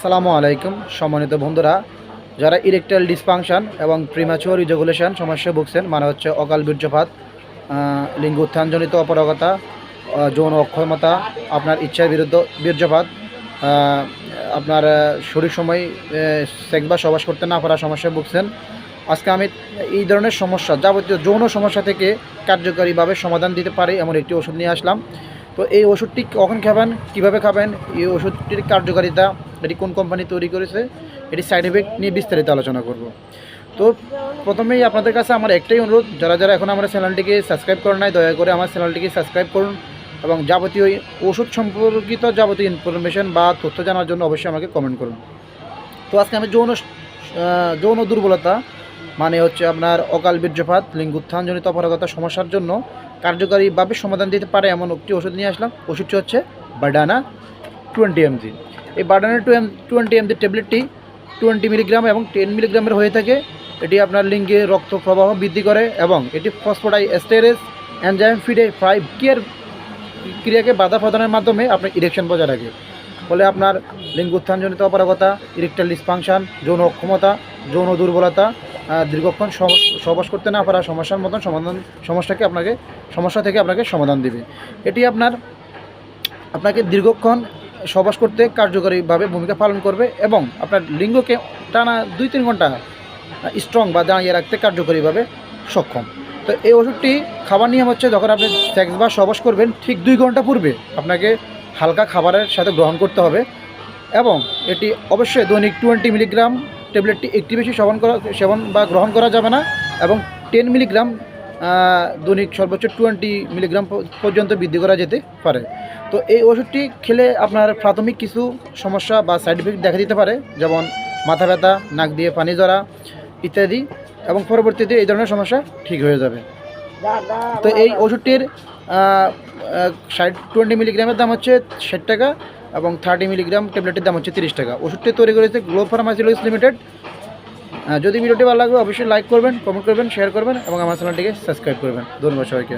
আসসালামু আলাইকুম। সম্মানিত বন্ধুরা, যারা ইরেকটাইল ডিসফাংশন এবং প্রিমাচুয়ার ইজগুলেশন সমস্যায় ভুগছেন মানে হচ্ছে অকাল বীর্যপাত লিঙ্গ উত্থানজনিত অপারগতা যৌন অক্ষমতা, আপনার ইচ্ছার বিরুদ্ধ বীর্যপাত আপনার শরীর সময় সেক বা সবাস করতে না পারা সমস্যায় ভুগছেন। আজকে আমি এই ধরনের সমস্যা, যাবতীয় যৌন সমস্যা থেকে কার্যকরীভাবে সমাধান দিতে পারি এমন একটি ওষুধ নিয়ে আসলাম। তো এই ওষুধটি কখন খাবেন, কীভাবে খাবেন, এই ওষুধটির কার্যকারিতা এটি কোন কোম্পানি তৈরি করেছে এটি সাইড এফেক্ট নিয়ে বিস্তারিত আলোচনা করব। তো প্রথমেই আপনাদের কাছে আমার একটাই অনুরোধ, যারা যারা এখন আমার চ্যানেলটিকে সাবস্ক্রাইব করেন নাই, দয়া করে আমার চ্যানেলটিকে সাবস্ক্রাইব করুন এবং যাবতীয় ওষুধ সম্পর্কিত যাবতীয় ইনফরমেশন বা তথ্য জানার জন্য অবশ্যই আমাকে কমেন্ট করুন। তো আজকে আমি যৌন যৌন দুর্বলতা মানে হচ্ছে আপনার অকাল বীর্যপাত লিঙ্গুত্থানজনিত অপারগতা সমস্যার জন্য কার্যকারীভাবে সমাধান দিতে পারে এমন একটি ওষুধ নিয়ে আসলাম। ওষুধটি হচ্ছে বাডানা টোয়েন্টি এমজি। এই বাডানা টু এম টোয়েন্টি এমজি ট্যাবলেটটি টোয়েন্টি মিলিগ্রাম এবং টেন মিলিগ্রামের হয়ে থাকে। এটি আপনার লিঙ্গে রক্ত প্রবাহ বৃদ্ধি করে এবং এটি ফসফোডাই এস্টেরেস এনজাইম ফিডে ফাইভ কেয়ার ক্রিয়াকে বাধা প্রদানের মাধ্যমে আপনার ইরেকশন বজায় রাখে। ফলে আপনার লিঙ্গ উত্থানজনিত অপারগতা ইরেকটাইল ডিসফাংশন যৌন অক্ষমতা, যৌন দুর্বলতা দীর্ঘক্ষণ সহবাস করতে না পারা সমস্যার মতন সমাধান, সমস্যাকে আপনাকে, সমস্যা থেকে আপনাকে সমাধান দেবে। এটি আপনার, আপনাকে দীর্ঘক্ষণ সহবাস করতে কার্যকরীভাবে ভূমিকা পালন করবে এবং আপনার লিঙ্গকে টানা দুই তিন ঘণ্টা স্ট্রং বা দাঁড়িয়ে রাখতে কার্যকরীভাবে সক্ষম। তো এই ওষুধটি খাবার নিয়ম হচ্ছে যখন আপনি সেক্স বা সহবাস করবেন, ঠিক দুই ঘণ্টা পূর্বে আপনাকে হালকা খাবারের সাথে গ্রহণ করতে হবে এবং এটি অবশ্যই দৈনিক টোয়েন্টি মিলিগ্রাম ট্যাবলেটটি একটি বেশি সেবন করা, সেবন বা গ্রহণ করা যাবে না এবং টেন মিলিগ্রাম দৈনিক সর্বোচ্চ টোয়েন্টি মিলিগ্রাম পর্যন্ত বৃদ্ধি করা যেতে পারে। তো এই ওষুধটি খেলে আপনার প্রাথমিক কিছু সমস্যা বা সাইড এফেক্ট দেখা দিতে পারে, যেমন মাথা ব্যথা, নাক দিয়ে পানি জ্বরা ইত্যাদি এবং পরবর্তীতে এই ধরনের সমস্যা ঠিক হয়ে যাবে। তো এই ওষুধটির ষাট টোয়েন্টি মিলিগ্রামের দাম হচ্ছে ষাট টাকা এবং থার্টি মিলিগ্রাম ট্যাবলেটের দাম হচ্ছে তিরিশ টাকা। ওষুধটি তৈরি করেছে গ্লো ফার্মাসিউটিক্যালস লিমিটেড যদি ভিডিওটি ভালো লাগবে, অবশ্যই লাইক করবেন কমেন্ট করবেন শেয়ার করবেন, এবং আমার চ্যানেলটিকে সাবস্ক্রাইব করবেন। ধন্যবাদ সবাইকে।